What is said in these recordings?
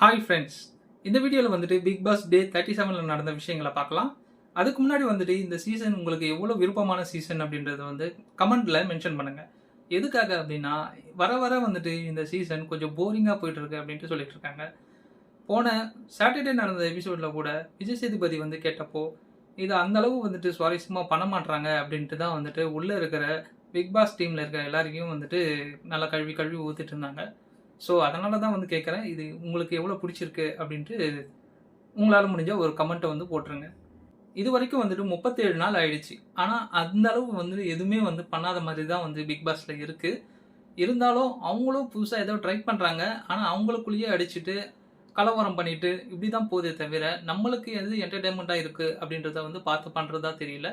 Hi friends இந்த வீடியோவில் வந்துட்டு பிக் பாஸ் டே தேர்ட்டி செவனில் நடந்த விஷயங்களை பார்க்கலாம். அதுக்கு முன்னாடி வந்துட்டு இந்த சீசன் உங்களுக்கு எவ்வளோ விருப்பமான சீசன் அப்படின்றத வந்து கமெண்ட்டில் மென்ஷன் பண்ணுங்கள் எதுக்காக அப்படின்னா வர வர வந்துட்டு இந்த சீசன் கொஞ்சம் போரிங்காக போயிட்டுருக்கு அப்படின்ட்டு சொல்லிட்டு இருக்காங்க. போன சாட்டர்டே நடந்த எபிசோடில் கூட விஜய் சேதுபதி வந்து கேட்டப்போ இது அந்த அளவு வந்துட்டு சுவாரஸ்யமாக பண்ண மாட்றாங்க அப்படின்ட்டு தான் வந்துட்டு உள்ளே இருக்கிற பிக் பாஸ் டீமில் இருக்கிற எல்லாரையும் வந்துட்டு நல்லா கழுவி கழுவி ஊற்றிட்டு இருந்தாங்க. ஸோ அதனால தான் வந்து கேட்குறேன் இது உங்களுக்கு எவ்வளோ பிடிச்சிருக்கு அப்படின்ட்டு உங்களால் முடிஞ்சால் ஒரு கமெண்ட்டை வந்து போட்டுருங்க. இது வரைக்கும் வந்துட்டு முப்பத்தேழு நாள் ஆயிடுச்சு. ஆனால் அந்த அளவு வந்து எதுவுமே வந்து பண்ணாத மாதிரி தான் வந்து பிக் பாஸில் இருக்குது இருந்தாலும் அவங்களும் புதுசாக ஏதோ ட்ரை பண்ணுறாங்க ஆனால் அவங்களுக்குள்ளேயே அடிச்சுட்டு கலவரம் பண்ணிட்டு இப்படி தான் போதே தவிர நம்மளுக்கு எது என்டர்டைன்மெண்ட்டாக இருக்குது அப்படின்றத வந்து பார்த்து பண்ணுறதா தெரியல.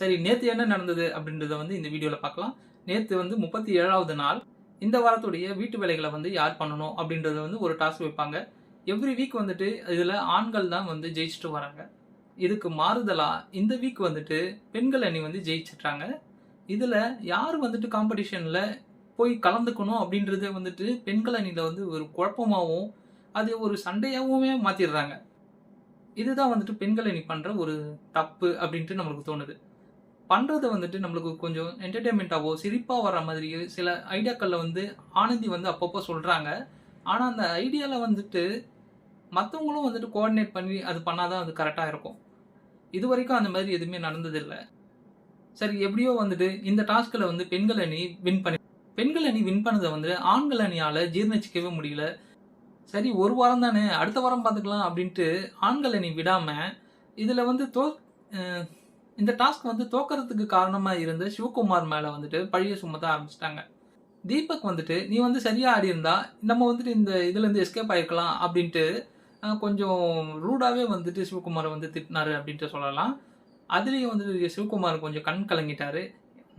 சரி நேற்று என்ன நடந்தது அப்படின்றத வந்து இந்த வீடியோவில் பார்க்கலாம். நேற்று வந்து முப்பத்தி ஏழாவது நாள். இந்த வாரத்துடைய வீட்டு வேலைகளை வந்து யார் பண்ணணும் அப்படின்றத வந்து ஒரு டாஸ்க் வைப்பாங்க. எவ்ரி வீக் வந்துட்டு இதில் ஆண்கள் தான் வந்து ஜெயிச்சுட்டு வராங்க. இதுக்கு மாறுதலாக இந்த வீக் வந்துட்டு பெண்கள் அணி வந்து ஜெயிச்சிட்றாங்க இதில் யார் வந்துட்டு காம்படிஷனில் போய் கலந்துக்கணும் அப்படின்றத வந்துட்டு பெண்கள் அணியில் வந்து ஒரு குழப்பமாகவும் அது ஒரு சண்டையாகவுமே மாற்றிடுறாங்க இதுதான் வந்துட்டு பெண்கள் அணி பண்ணுற ஒரு தப்பு அப்படின்ட்டு நம்மளுக்கு தோணுது. பண்ணுறது வந்துட்டு நம்மளுக்கு கொஞ்சம் என்டர்டெயின்மெண்ட்டாவோ சிரிப்பாக வர மாதிரி சில ஐடியாக்களில் வந்து ஆனந்தி வந்து அப்பப்போ சொல்கிறாங்க ஆனால் அந்த ஐடியாவில் வந்துட்டு மற்றவங்களும் வந்துட்டு கோஆர்டினேட் பண்ணி அது பண்ணால் தான் அது கரெக்டாக இருக்கும். இது வரைக்கும் அந்த மாதிரி எதுவுமே நடந்ததில்லை. சரி எப்படியோ வந்துட்டு இந்த டாஸ்கில் வந்து பெண்கள் அணி வின் பண்ணி பெண்கள் அணி வின் பண்ணதை வந்து ஆண்கள் அணியால் ஜீர்ணிச்சிக்கவே முடியல. சரி ஒரு வாரம் தானே அடுத்த வாரம் பார்த்துக்கலாம் அப்படின்ட்டு ஆண்கள் அணி விடாமல் இதில் வந்து தோ இந்த டாஸ்க் வந்து தோக்கறதுக்கு காரணமாக இருந்த சிவகுமார் மேலே வந்துட்டு பழிய சுமத்த ஆரம்பிச்சிட்டாங்க. தீபக் வந்துட்டு நீ வந்து சரியாக ஆடி இருந்தா நம்ம வந்துட்டு இந்த இதுலேருந்து எஸ்கேப் ஆகிருக்கலாம் அப்படின்ட்டு கொஞ்சம் ரூடாகவே வந்துட்டு சிவகுமாரை வந்து திட்டினாரு அப்படின்ட்டு சொல்லலாம். அதுலேயும் வந்துட்டு சிவகுமார் கொஞ்சம் கண் கலங்கிட்டாரு.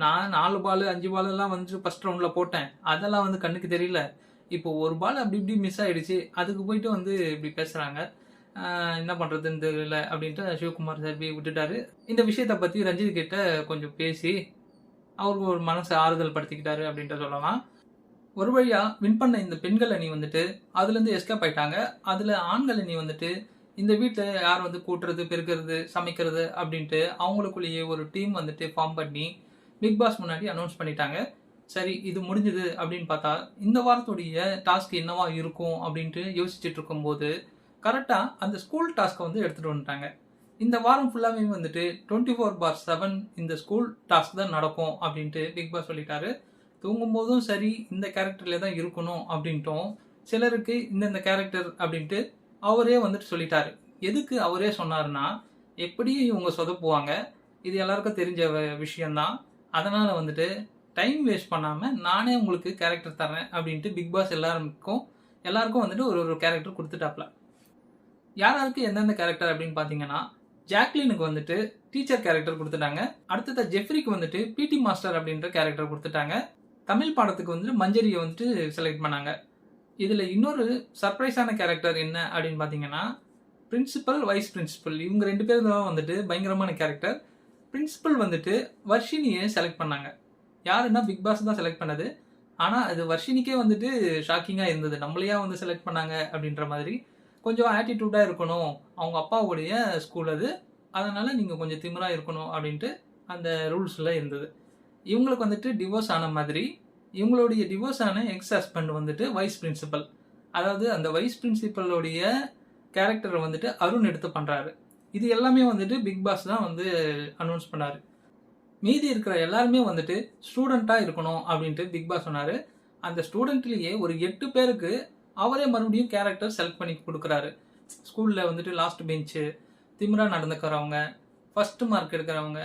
நான் நாலு பால் அஞ்சு பாலெல்லாம் வந்துட்டு ஃபஸ்ட் ரவுண்டில் போட்டேன். அதெல்லாம் வந்து கண்ணுக்கு தெரியல. இப்போ ஒரு பால் அப்படி இப்படி மிஸ் ஆகிடுச்சு அதுக்கு போயிட்டு வந்து இப்படி பேசுகிறாங்க என்ன பண்ணுறதுன்னு தெரியல அப்படின்ட்டு சிவகுமார் சார் விட்டுட்டாரு. இந்த விஷயத்தை பற்றி ரஞ்சித் கிட்ட கொஞ்சம் பேசி அவருக்கு ஒரு மனசை ஆறுதல் படுத்திக்கிட்டாரு அப்படின்ட்டு சொல்லலாம். ஒரு வழியாக வின் பண்ண இந்த பெண்கள் அணி வந்துட்டு அதுலேருந்து எஸ்கேப் ஆயிட்டாங்க. அதில் ஆண்கள் அணி வந்துட்டு இந்த வீட்டில் யார் வந்து கூட்டுறது பெருக்கிறது சமைக்கிறது அப்படின்ட்டு அவங்களுக்குள்ளேயே ஒரு டீம் வந்துட்டு ஃபார்ம் பண்ணி பிக் பாஸ் முன்னாடி அனௌன்ஸ் பண்ணிட்டாங்க. சரி இது முடிஞ்சது அப்படின்னு பார்த்தா இந்த வாரத்துடைய டாஸ்க் என்னவா இருக்கும் அப்படின்ட்டு யோசிச்சுட்டு இருக்கும்போது கரெக்டாக அந்த ஸ்கூல் டாஸ்க்கை வந்து எடுத்துகிட்டு வந்துட்டாங்க. இந்த வாரம் ஃபுல்லாகவே வந்துட்டு டுவெண்ட்டி ஃபோர் பார் செவன் இந்த ஸ்கூல் டாஸ்க் தான் நடக்கும் அப்படின்ட்டு பிக் பாஸ் சொல்லிட்டாரு. தூங்கும்போதும் சரி இந்த கேரக்டர்ல தான் இருக்கணும் அப்படின்ட்டும் சிலருக்கு இந்தந்த கேரக்டர் அப்படின்ட்டு அவரே வந்துட்டு சொல்லிட்டாரு. எதுக்கு அவரே சொன்னாருன்னா எப்படியும் இவங்க சொதப்புவாங்க. இது எல்லாருக்கும் தெரிஞ்ச வ- விஷயம்தான். அதனால் வந்துட்டு டைம் வேஸ்ட் பண்ணாமல் நானே உங்களுக்கு கேரக்டர் தரேன் அப்படின்ட்டு பிக் பாஸ் எல்லாருக்கும் எல்லாருக்கும் வந்துட்டு ஒரு ஒரு கேரக்டர் கொடுத்துட்டாப்ல. யார் யாருக்கு எந்தெந்த கேரக்டர் அப்படின்னு பார்த்தீங்கன்னா ஜாக்லினுக்கு வந்துட்டு டீச்சர் கேரக்டர் கொடுத்துட்டாங்க. அடுத்தது ஜெஃப்ரிக்கு வந்துட்டு பிடி மாஸ்டர் அப்படின்ற கேரக்டர் கொடுத்துட்டாங்க. தமிழ் பாடத்துக்கு வந்துட்டு மஞ்சரியை வந்துட்டு செலக்ட் பண்ணாங்க. இதில் இன்னொரு சர்ப்ரைஸான கேரக்டர் என்ன அப்படின்னு பார்த்தீங்கன்னா பிரின்சிபல் வைஸ் பிரின்சிபல் இவங்க ரெண்டு பேரும் தான் வந்துட்டு பயங்கரமான கேரக்டர் பிரின்சிபல் வந்துட்டு வர்ஷினியை செலக்ட் பண்ணாங்க. யாருன்னா பிக் பாஸ் தான் செலக்ட் பண்ணது. ஆனால் அது வர்ஷினிக்கே வந்துட்டு ஷாக்கிங்காக இருந்தது. நம்மளையா வந்து செலக்ட் பண்ணாங்க அப்படின்ற மாதிரி. கொஞ்சம் ஆட்டிடியூடாக இருக்கணும். அவங்க அப்பாவுடைய ஸ்கூல் அது. அதனால் நீங்கள் கொஞ்சம் திமிராக இருக்கணும் அப்படின்ட்டு அந்த ரூல்ஸில் இருந்தது. இவங்களுக்கு வந்துட்டு டிவோர்ஸ் ஆன மாதிரி இவங்களுடைய டிவோர்ஸ் ஆன எக்ஸ் ஹஸ்பண்ட் வந்துட்டு வைஸ் பிரின்சிபல் அதாவது அந்த வைஸ் பிரின்சிபலுடைய கேரக்டரை வந்துட்டு அருண் எடுத்து பண்ணுறாரு இது எல்லாமே வந்துட்டு பிக் பாஸ் தான் வந்து அனௌன்ஸ் பண்ணார். மீதி இருக்கிற எல்லாருமே வந்துட்டு ஸ்டூடெண்ட்டாக இருக்கணும் அப்படின்ட்டு பிக் பாஸ் சொன்னார். அந்த ஸ்டூடெண்ட்லேயே ஒரு எட்டு பேருக்கு அவரே மறுபடியும் கேரக்டர் செலக்ட் பண்ணி கொடுக்குறாரு. ஸ்கூலில் வந்துட்டு லாஸ்ட் பெஞ்சு திமிரா நடந்துக்கிறவங்க ஃபஸ்ட்டு மார்க் எடுக்கிறவங்க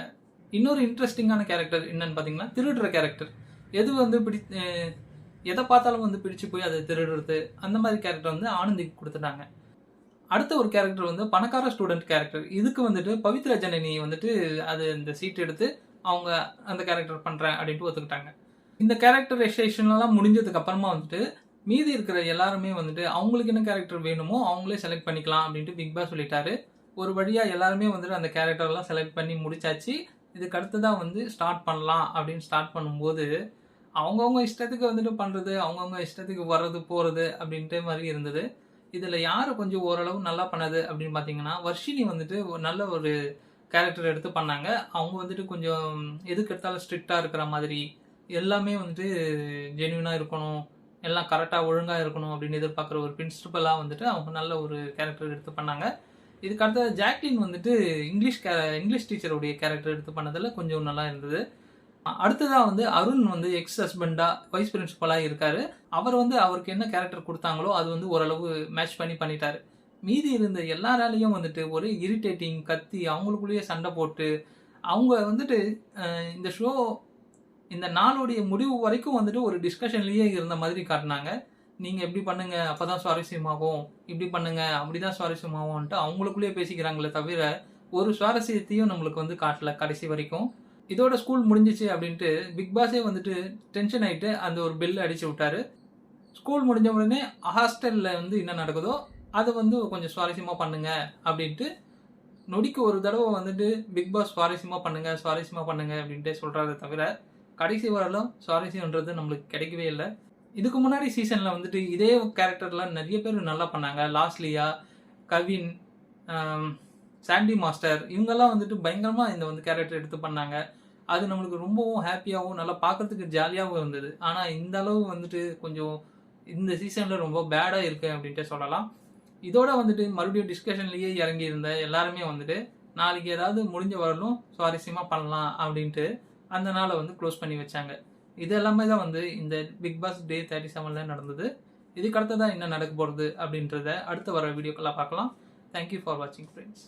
இன்னொரு இன்ட்ரெஸ்டிங்கான கேரக்டர் என்னன்னு பார்த்தீங்கன்னா திருடுற கேரக்டர் எது வந்து பிடி எதை பார்த்தாலும் வந்து பிடிச்சு போய் அதை திருடுறது அந்த மாதிரி கேரக்டர் வந்து ஆனந்திக்கு கொடுத்துட்டாங்க. அடுத்த ஒரு கேரக்டர் வந்து பணக்கார ஸ்டூடெண்ட் கேரக்டர் இதுக்கு வந்துட்டு பவித்ரா ஜனனி வந்துட்டு அது இந்த சீட் எடுத்து அவங்க அந்த கேரக்டர் பண்ணுறேன் அப்படின்ட்டு ஒத்துக்கிட்டாங்க. இந்த கேரக்டரைசேஷன்லாம் முடிஞ்சதுக்கு அப்புறமா வந்துட்டு மீதி இருக்கிற எல்லாருமே வந்துட்டு அவங்களுக்கு என்ன கேரக்டர் வேணுமோ அவங்களே செலக்ட் பண்ணிக்கலாம் அப்படின்ட்டு பிக் பாஸ் சொல்லிட்டாரு. ஒரு வழியாக எல்லாருமே வந்துட்டு அந்த கேரக்டர்லாம் செலக்ட் பண்ணி முடிச்சாச்சு. இதுக்கு அடுத்ததான் வந்து ஸ்டார்ட் பண்ணலாம் அப்படின்னு ஸ்டார்ட் பண்ணும்போது அவங்கவுங்க இஷ்டத்துக்கு வந்துட்டு பண்ணுறது அவங்கவுங்க இஷ்டத்துக்கு வர்றது போகிறது அப்படின்ட்டு மாதிரி இருந்தது. இதில் யார் கொஞ்சம் ஓரளவு நல்லா பண்ணது அப்படின்னு பார்த்தீங்கன்னா வர்ஷினி வந்துட்டு ஒரு நல்ல ஒரு கேரக்டர் எடுத்து பண்ணாங்க. அவங்க வந்துட்டு கொஞ்சம் எதுக்கு எடுத்தாலும் ஸ்ட்ரிக்டாக இருக்கிற மாதிரி எல்லாமே வந்துட்டு ஜென்யூனாக இருக்கணும். எல்லாம் கரெக்டாக ஒழுங்காக இருக்கணும் அப்படின்னு எதிர்பார்க்குற ஒரு பிரின்சிபலாக வந்துட்டு அவங்க நல்ல ஒரு கேரக்டர் எடுத்து பண்ணாங்க. இதுக்கு அடுத்தது ஜாக்லின் வந்துட்டு இங்கிலீஷ் கே இங்கிலீஷ் டீச்சருடைய கேரக்டர் எடுத்து பண்ணதில் கொஞ்சம் நல்லா இருந்தது. அடுத்ததாக வந்து அருண் வந்து எக்ஸ் ஹஸ்பண்டாக வைஸ் பிரின்சிபலாக இருக்கார். அவர் வந்து அவருக்கு என்ன கேரக்டர் கொடுத்தாங்களோ அது வந்து ஓரளவு மேட்ச் பண்ணி பண்ணிட்டாரு. மீதி இருந்த எல்லாராலையும் வந்துட்டு ஒரு இரிட்டேட்டிங் கத்தி அவங்களுக்குள்ளேயே சண்டை போட்டு அவங்க வந்துட்டு இந்த ஷோ இந்த நாளுடைய முடிவு வரைக்கும் வந்துட்டு ஒரு டிஸ்கஷன்லயே இருந்த மாதிரி காட்டினாங்க. நீங்க எப்படி பண்ணுங்க அப்பதான் சுவாரஸ்யமாகும். இப்படி பண்ணுங்க அப்படிதான் சுவாரஸ்யமாகும்ன்ட்டு அவங்களுக்குள்ளேயே பேசிக்கிறாங்களே தவிர ஒரு சுவாரஸ்யத்தையும் நம்மளுக்கு வந்து காட்டல கடைசி வரைக்கும். இதோட ஸ்கூல் முடிஞ்சிச்சு அப்படின்ட்டு பிக் பாஸே வந்துட்டு டென்ஷன் ஆயிட்டு அந்த ஒரு பெல் அடிச்சு விட்டாரு. ஸ்கூல் முடிஞ்ச உடனே ஹாஸ்டல்ல வந்து என்ன நடக்குதோ அதை வந்து கொஞ்சம் சுவாரஸ்யமா பண்ணுங்க அப்படின்ட்டு நொடிக்கு ஒரு தடவை வந்துட்டு பிக் பாஸ் சுவாரஸ்யமா பண்ணுங்க சுவாரஸ்யமா பண்ணுங்க அப்படின்ட்டு சொல்கிறத தவிர கடைசி வரலும் சுவாரஸ்யம்ன்றது நம்மளுக்கு கிடைக்கவே இல்லை. இதுக்கு முன்னாடி சீசனில் வந்துட்டு இதே கேரக்டர்லாம் நிறைய பேர் நல்லா பண்ணாங்க. லாஸ்லியா கவின் சாண்டி மாஸ்டர் இவங்கெல்லாம் வந்துட்டு பயங்கரமாக இந்த வந்து கேரக்டர் எடுத்து பண்ணாங்க. அது நம்மளுக்கு ரொம்பவும் ஹாப்பியாகவும் நல்லா பார்க்கறதுக்கு ஜாலியாகவும் இருந்தது. ஆனால் இந்த அளவு வந்துட்டு கொஞ்சம் இந்த சீசனில் ரொம்ப பேடாக இருக்கு அப்படின்ட்டு சொல்லலாம். இதோட வந்துட்டு மறுபடியும் டிஸ்கஷன்லேயே இறங்கியிருந்த எல்லாருமே வந்துட்டு நாளைக்கு ஏதாவது முடிஞ்ச வரலும் சுவாரஸ்யமாக பண்ணலாம் அப்படின்ட்டு அந்த நாளை வந்து க்ளோஸ் பண்ணி வச்சாங்க. இது எல்லாமே தான் வந்து இந்த பிக் பாஸ் டே தேர்ட்டி செவனில் நடந்தது. இதுக்கு அடுத்ததான் என்ன நடக்க போகிறது அப்படின்றத அடுத்து வர வீடியோக்கெல்லாம் பார்க்கலாம். தேங்க்யூ ஃபார் வாட்சிங் ஃப்ரெண்ட்ஸ்